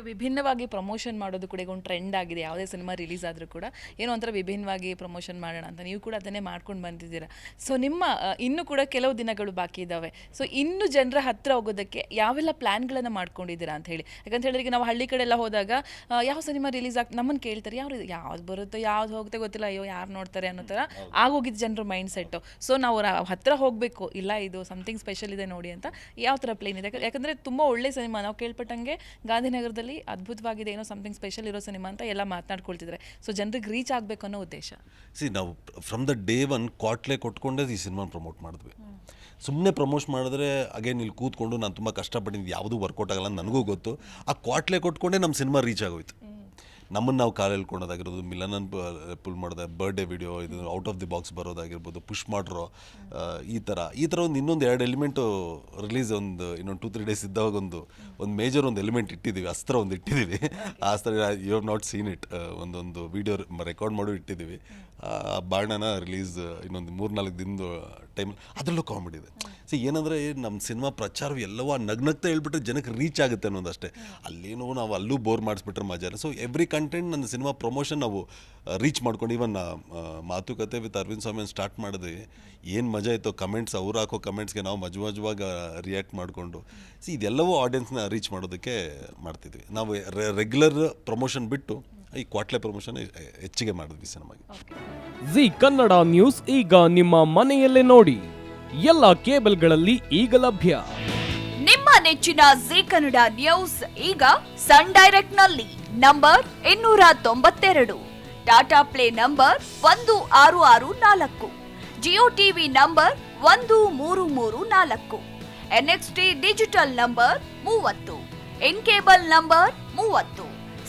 Okay ವಿಭಿನ್ನವಾಗಿ promotion ಮಾಡೋದು ಕೂಡ ಈಗ ಒಂದು ಟ್ರೆಂಡ್ ಆಗಿದೆ. ಯಾವುದೇ ಸಿನಿಮಾ ರಿಲೀಸ್ ಆದರೂ ಕೂಡ ಏನೋ ಒಂಥರ ವಿಭಿನ್ನವಾಗಿ ಪ್ರಮೋಷನ್ ಮಾಡೋಣ ಅಂತ ನೀವು ಕೂಡ ಅದನ್ನೇ ಮಾಡ್ಕೊಂಡು ಬಂದಿದ್ದೀರಾ. ಸೊ ನಿಮ್ಮ ಇನ್ನೂ ಕೂಡ ಕೆಲವು ದಿನಗಳು ಬಾಕಿ ಇದ್ದಾವೆ ಸೊ ಇನ್ನು ಜನರ ಹತ್ರ ಹೋಗೋದಕ್ಕೆ ಯಾವೆಲ್ಲ ಪ್ಲ್ಯಾನ್ಗಳನ್ನು ಮಾಡ್ಕೊಂಡಿದ್ದೀರಾ ಅಂತ ಹೇಳಿ. ಯಾಕಂತ ಹೇಳಿದ್ರೆ ಈಗ ನಾವು ಹಳ್ಳಿ ಕಡೆ ಎಲ್ಲ ಹೋದಾಗ ಯಾವ ಸಿನಿಮಾ ರಿಲೀಸ್ ಆಗಿ ನಮ್ಮನ್ನು ಕೇಳ್ತಾರೆ ಯಾವ ಯಾವ್ದು ಬರುತ್ತೋ ಯಾವ್ದು ಹೋಗುತ್ತೆ ಗೊತ್ತಿಲ್ಲ ಅಯ್ಯೋ ಯಾರು ನೋಡ್ತಾರೆ ಅನ್ನೋ ಥರ ಆಗೋಗಿದ್ದು ಜನರ ಮೈಂಡ್ ಸೆಟ್ಟು ಸೊ ನಾವು ಹತ್ತಿರ ಹತ್ರ ಹೋಗಬೇಕು ಇಲ್ಲ ಇದು ಸಮಥಿಂಗ್ ಸ್ಪೆಷಲ್ ಇದೆ ನೋಡಿ ಅಂತ ಯಾವ ಥರ ಪ್ಲೇನ್ ಇದೆ. ಯಾಕಂದರೆ ಯಾಕಂದ್ರೆ ತುಂಬ ಒಳ್ಳೆ ಸಿನಿಮಾ ನಾವು ಕೇಳ್ಪಟ್ಟಂಗೆ ಗಾಂಧಿನಗರದಲ್ಲಿ ಅದ್ಭುತವಾಗಿದೆ ಏನೋ ಸಮಥಿಂಗ್ ಸ್ಪೆಷಲ್ ಇರೋ ಸಿನಿಮಾ ಅಂತ ಎಲ್ಲ ಮಾತನಾಡ್ಕೊಳ್ತಿದ್ದಾರೆ ಸೊ ಜನರಿಗೆ ರೀಚ್ ಆಗಬೇಕು ಅನ್ನೋ ಉದ್ದೇಶ. ಸಿ ನಾವು ಫ್ರಮ್ ದ ಡೇ ಒನ್ ಕ್ವಾಟ್ಲೆ ಕೊಟ್ಕೊಂಡೇ ಈ ಸಿನಿಮಾ ಪ್ರಮೋಟ್ ಮಾಡಿದ್ವಿ. ಸುಮ್ಮನೆ ಪ್ರಮೋಟ್ ಮಾಡಿದ್ರೆ ಅಗೇನ್ ಇಲ್ಲಿ ಕೂತ್ಕೊಂಡು ನಾನು ತುಂಬ ಕಷ್ಟಪಟ್ಟಿದ್ದು ಯಾವುದೂ ವರ್ಕೌಟ್ ಆಗಲ್ಲ ನನಗೂ ಗೊತ್ತು. ಆ ಕ್ವಾಟ್ಲೆ ಕೊಟ್ಕೊಂಡೇ ನಮ್ಮ ಸಿನಿಮಾ ರೀಚ್ ಆಗೋಯ್ತು. ನಮ್ಮನ್ನು ನಾವು ಕಾಲು ಎಳ್ಕೊಳೋದಾಗಿರ್ಬೋದು ಮಿಲನನ್ ಪುಲ್ ಮಾಡೋದ ಬರ್ಡೇ ವಿಡಿಯೋ ಇದು ಔಟ್ ಆಫ್ ದಿ ಬಾಕ್ಸ್ ಬರೋದಾಗಿರ್ಬೋದು ಪುಷ್ ಮಾಡ್ರೋ ಈ ಥರ ಈ ಥರ ಒಂದು ಇನ್ನೊಂದು ಎರಡು ಎಲಿಮೆಂಟು ರಿಲೀಸ್ ಒಂದು, ಇನ್ನೊಂದು ಟೂ ತ್ರೀ ಡೇಸ್ ಇದ್ದಾಗ ಒಂದು ಒಂದು ಮೇಜರ್ ಒಂದು ಎಲಿಮೆಂಟ್ ಇಟ್ಟಿದ್ದೀವಿ ಅಸ್ತ್ರ ಒಂದು ಇಟ್ಟಿದ್ದೀವಿ ಆ ಅಸ್ತ್ರ you have not seen it ಒಂದೊಂದು ವಿಡಿಯೋ ರೆಕಾರ್ಡ್ ಮಾಡೋ ಇಟ್ಟಿದ್ದೀವಿ ಆ, ಬಾಣನ ರಿಲೀಸ್ ಇನ್ನೊಂದು ಮೂರು ನಾಲ್ಕು ದಿನದ ಟೈಮ್ ಅದರಲ್ಲೂ ಕಾಮಿಡಿ ಇದೆ. ಸೊ ಏನಂದರೆ ನಮ್ಮ ಸಿನಿಮಾ ಪ್ರಚಾರ ಎಲ್ಲವೂ ನಗ್ನಗ್ತಾ ಹೇಳ್ಬಿಟ್ರೆ ಜನಕ್ಕೆ ರೀಚ್ ಆಗುತ್ತೆ ಅನ್ನೋದಷ್ಟೇ. ಅಲ್ಲೇನೋ ನಾವು ಅಲ್ಲೂ ಬೋರ್ ಮಾಡಿಸ್ಬಿಟ್ರೆ ಮಜಾ ಸೊ ಎವ್ರಿ ಕಂಟೆಂಟ್ ನನ್ನ ಸಿನಿಮಾ ಪ್ರಮೋಷನ್ ನಾವು ರೀಚ್ ಮಾಡ್ಕೊಂಡು ಇವನ್ ಮಾತುಕತೆ ವಿತ್ ಅರವಿಂದ್ ಸ್ವಾಮಿ ಸ್ಟಾರ್ಟ್ ಮಾಡಿದ್ವಿ ಏನು ಮಜಾ ಇತ್ತು ಕಮೆಂಟ್ಸ್ ಅವ್ರು ಹಾಕೋ ಕಮೆಂಟ್ಸ್ಗೆ ನಾವು ಮಜು ಮಜುವಾಗ ರಿಯಾಕ್ಟ್ ಮಾಡಿಕೊಂಡು. ಸೊ ಇದೆಲ್ಲವೂ ಆಡಿಯನ್ಸ್ನ ರೀಚ್ ಮಾಡೋದಕ್ಕೆ ಮಾಡ್ತಿದ್ವಿ. ನಾವು ರೆಗ್ಯುಲರ್ ಪ್ರಮೋಷನ್ ಬಿಟ್ಟು ಈ ಕ್ವಾಟ್ಲೆ ಪ್ರಮೋಷನ್ ಹೆಚ್ಚಿಗೆ ಮಾಡಿದ್ವಿ ಸಿನಿಮಾಗೆ. ಜಿ ಕನ್ನಡ ನ್ಯೂಸ್ ಈಗ ನಿಮ್ಮ ಮನೆಯಲ್ಲೇ ನೋಡಿ. ಎಲ್ಲ ಕೇಬಲ್ಗಳಲ್ಲಿ ಈಗ ಲಭ್ಯ. ನಿಮ್ಮ ನೆಚ್ಚಿನ ಜಿ ಕನ್ನಡ ನ್ಯೂಸ್ ಈಗ ಸನ್ ಡೈರೆಕ್ಟ್ನಲ್ಲಿ ನಂಬರ್ ಇನ್ನೂರ ತೊಂಬತ್ತೆರಡು. ಟಾಟಾ ಪ್ಲೇ ನಂಬರ್ ಒಂದು ಆರು ಆರು ನಾಲ್ಕು. ಜಿಯೋ ಟಿವಿ ನಂಬರ್ ಒಂದು ಮೂರು ಮೂರು ನಾಲ್ಕು. ಎನ್ಎಕ್ಸ್ಟಿ ಡಿಜಿಟಲ್ ನಂಬರ್ ಮೂವತ್ತು. ಇನ್ ಕೇಬಲ್ ನಂಬರ್ ಮೂವತ್ತು.